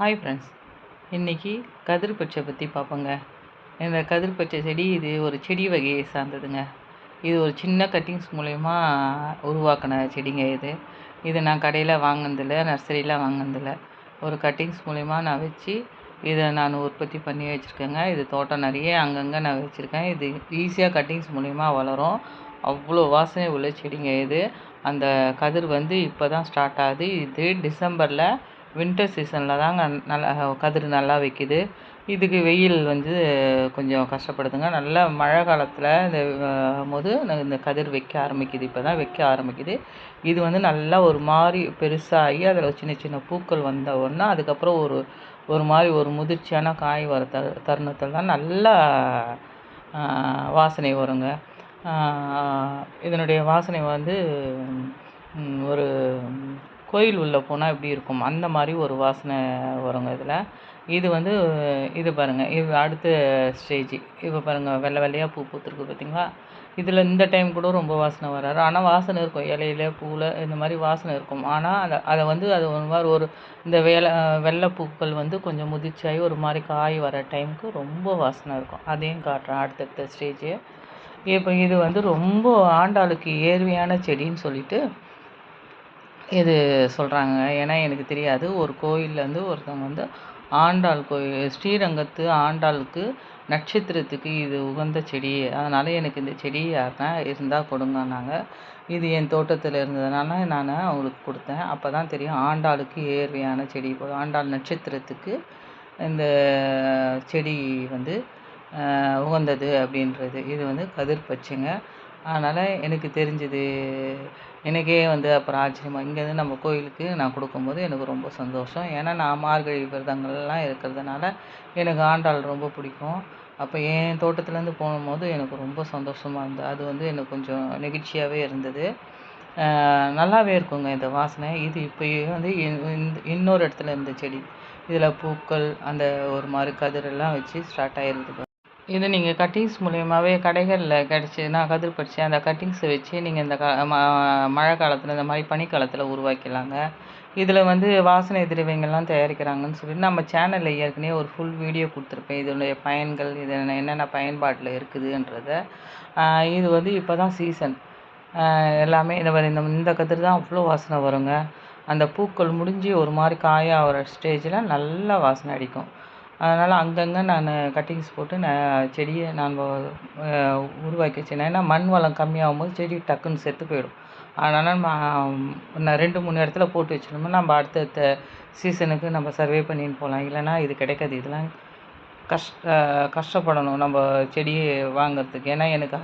Hi friends இன்றைக்கி கதிர் பச்சை பற்றி பார்ப்போங்க. இந்த கதிர் பச்சை செடி இது ஒரு செடி வகையை சார்ந்ததுங்க. இது ஒரு சின்ன கட்டிங்ஸ் மூலயமா உருவாக்கின செடிங்க இது. இது நான் கடையில் வாங்கினதில்ல நர்சரியில் வாங்கினதில்ல. ஒரு கட்டிங்ஸ் மூலயமா நான் வச்சு இதை நான் உற்பத்தி பண்ணி வச்சுருக்கேங்க. இது தோட்டம் நிறைய அங்கங்கே நான் வச்சுருக்கேன். இது ஈஸியாக கட்டிங்ஸ் மூலயமா வளரும். அவ்வளோ வாசனை உள்ள செடிங்க இது. அந்த கதிர் வந்து இப்போ தான் ஸ்டார்ட் ஆகுது. இது டிசம்பரில் வின்டர் சீசனில் தாங்க நல்லா கதிர் நல்லா வைக்கிது. இதுக்கு வெயில் வந்து கொஞ்சம் கஷ்டப்படுதுங்க. நல்லா மழை காலத்தில் இந்த போது இந்த கதிர் வைக்க ஆரம்பிக்குது. இப்போ தான் வைக்க ஆரம்பிக்குது. இது வந்து நல்லா ஒரு மாதிரி பெருசாகி அதில் சின்ன சின்ன பூக்கள் வந்த உடனே அதுக்கப்புறம் ஒரு ஒரு மாதிரி ஒரு முதிர்ச்சியான காய் வர த தருணத்தில் தான் நல்லா வாசனை வருங்க. இதனுடைய வாசனை வந்து கோயில் உள்ளே போனால் எப்படி இருக்கும்? அந்த மாதிரி ஒரு வாசனை வருங்க இதில். இது வந்து இது பாருங்கள் இது அடுத்த ஸ்டேஜ். இப்போ பாருங்கள் வெள்ளை வெள்ளையாக பூ பூத்துருக்கு பார்த்தீங்களா இதில் இந்த டைம் கூட ரொம்ப வாசனை வராது. ஆனால் வாசனை இருக்கும். இலையில பூவில் இந்த மாதிரி வாசனை இருக்கும். ஆனால் அதை அதை வந்து அது ஒரு மாதிரி ஒரு இந்த வேலை வெள்ளை பூக்கள் வந்து கொஞ்சம் முதிர்ச்சியாகி ஒரு மாதிரி காய் வர டைமுக்கு ரொம்ப வாசனை இருக்கும். அதையும் காட்டுறேன். அடுத்தடுத்த ஸ்டேஜ். இப்போ இது வந்து ரொம்ப ஆண்டாளுக்கு ஏர்வையான செடின்னு சொல்லிட்டு இது சொல்கிறாங்க ஏன்னா எனக்கு தெரியாது. ஒரு கோயிலில் வந்து ஒருத்தவங்க வந்து ஆண்டாள் கோயில் ஸ்ரீரங்கத்து ஆண்டாளுக்கு நட்சத்திரத்துக்கு இது உகந்த செடி. அதனால் எனக்கு இந்த செடி யாருன்னா இருந்தால் கொடுங்கன்னாங்க. இது என் தோட்டத்தில் இருந்ததுனால நான் அவங்களுக்கு கொடுத்தேன். அப்போ தான் தெரியும் ஆண்டாளுக்கு ஏர்வையான செடி ஆண்டாள் நட்சத்திரத்துக்கு இந்த செடி வந்து உகந்தது அப்படின்றது. இது வந்து கதிர் பச்சைங்க அதனால் எனக்கு தெரிஞ்சது எனக்கே வந்து அப்புறம் ஆச்சரியமாக இங்கேருந்து நம்ம கோயிலுக்கு நான் கொடுக்கும்போது எனக்கு ரொம்ப சந்தோஷம். ஏன்னா நான் மார்கழி விரதங்கள்லாம் இருக்கிறதுனால எனக்கு ஆண்டாள் ரொம்ப பிடிக்கும். அப்போ என் தோட்டத்துலேருந்து போகும்போது எனக்கு ரொம்ப சந்தோஷமாக இருந்தது. அது வந்து எனக்கு கொஞ்சம் நெகிழ்ச்சியாகவே இருந்தது. நல்லாவே இருக்குங்க இந்த வாசனை. இது இப்போ வந்து இன்னொரு இடத்துல இருந்த செடி இதில் பூக்கள் அந்த ஒரு மாதிரி கதிரெல்லாம் வச்சு ஸ்டார்ட் ஆகிருக்குது இது நீங்கள் கட்டிங்ஸ் மூலியமாகவே கடைகளில் கிடச்சிதுன்னா கதிர் பறிச்சு அந்த கட்டிங்ஸை வச்சு நீங்கள் இந்த க மழை காலத்தில் இந்த மாதிரி பனிக்காலத்தில் உருவாக்கிடலாங்க. இதில் வந்து வாசனை திரவியங்கள்லாம் தயாரிக்கிறாங்கன்னு சொல்லி நம்ம சேனலில் ஏற்கனவே ஒரு ஃபுல் வீடியோ கொடுத்துருப்பேன். இதனுடைய பயன்கள் இது என்னென்ன பயன்பாட்டில் இருக்குதுன்றதை. இது வந்து இப்போ தான் சீசன் எல்லாமே இந்த இந்த இந்த கதிர் தான் அவ்வளோ வாசனை வருங்க. அந்த பூக்கள் முடிஞ்சு ஒரு மாதிரி காயாகிற ஸ்டேஜில் நல்லா வாசனை அடிக்கும். அதனால் அங்கங்கே நான் கட்டிங்ஸ் போட்டு நான் செடியை நான் உருவாக்கி வச்சேன் ஏன்னா மண் வளம் கம்மியாகும் போது செடி டக்குன்னு செத்து போயிடும். அதனால் நான் ரெண்டு மூணு இடத்துல போட்டு வச்சிருந்தோம்னா நம்ம அடுத்தடுத்த சீசனுக்கு நம்ம சர்வே பண்ணின்னு போகலாம் இல்லைன்னா இது கிடைக்காது. இதெல்லாம் கஷ்ட கஷ்டப்படணும் நம்ம செடியை வாங்கிறதுக்கு. ஏன்னா எனக்கு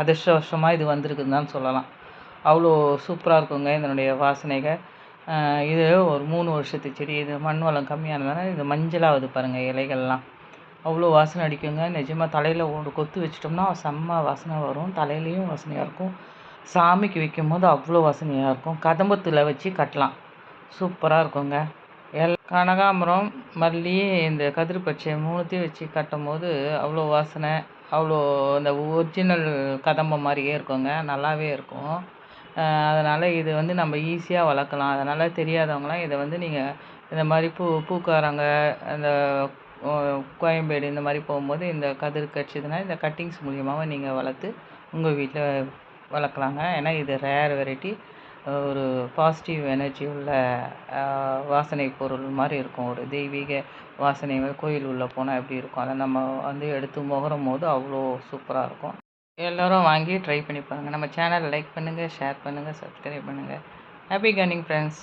அதிர்ஷ்ட வருஷமாக இது வந்திருக்குன்னு தான் சொல்லலாம். அவ்வளோ சூப்பராக இருக்குங்க இதனுடைய வாசனைகள். இது ஒரு மூணு வருஷத்து செடி இது மண் வளம் கம்மியானதுனால இது மஞ்சளாகுது பாருங்கள் இலைகள்லாம். அவ்வளோ வாசனை அடிக்குங்க. நிஜமாக தலையில் ஒரு கொத்து வச்சிட்டோம்னா செம்ம வாசனை வரும். தலையிலையும் வாசனையாக இருக்கும். சாமிக்கு வைக்கும் போது அவ்வளோ வாசனையாக இருக்கும். கதம்பத்தில் வச்சு கட்டலாம். சூப்பராக இருக்குங்க. எல் கனகாம்பரம் மல்லி இந்த கதிர் பச்சை மூணுத்தையும் வச்சு கட்டும் போது அவ்வளோ வாசனை அவ்வளோ இந்த ஒரிஜினல் கதம்பம் மாதிரியே இருக்குங்க. நல்லாவே இருக்கும். அதனால் இது வந்து நம்ம ஈஸியாக வளர்க்கலாம். அதனால் தெரியாதவங்களாம் இதை வந்து நீங்கள் இந்த மாதிரி பூ பூக்காரங்க அந்த கோயம்பேடு இந்த மாதிரி போகும்போது இந்த கதிர் கிடச்சிதுன்னா இந்த கட்டிங்ஸ் மூலியமாகவும் நீங்கள் வளர்த்து உங்கள் வீட்டில் வளர்க்கலாங்க. ஏன்னா இது ரேர் வெரைட்டி ஒரு பாசிட்டிவ் எனர்ஜி உள்ள வாசனை பொருள் மாதிரி இருக்கும். ஒரு தெய்வீக வாசனை கோயில் உள்ளே போனால் எப்படி இருக்கும்? அதை நம்ம வந்து எடுத்து முகரும் போது அவ்வளோ சூப்பராக இருக்கும். எல்லோரும் வாங்கி ட்ரை பண்ணி பாருங்கள் நம்ம சேனலை லைக் பண்ணுங்கள் ஷேர் பண்ணுங்கள் சப்ஸ்கிரைப் பண்ணுங்கள் ஹாப்பி கர்னிங் ஃப்ரெண்ட்ஸ்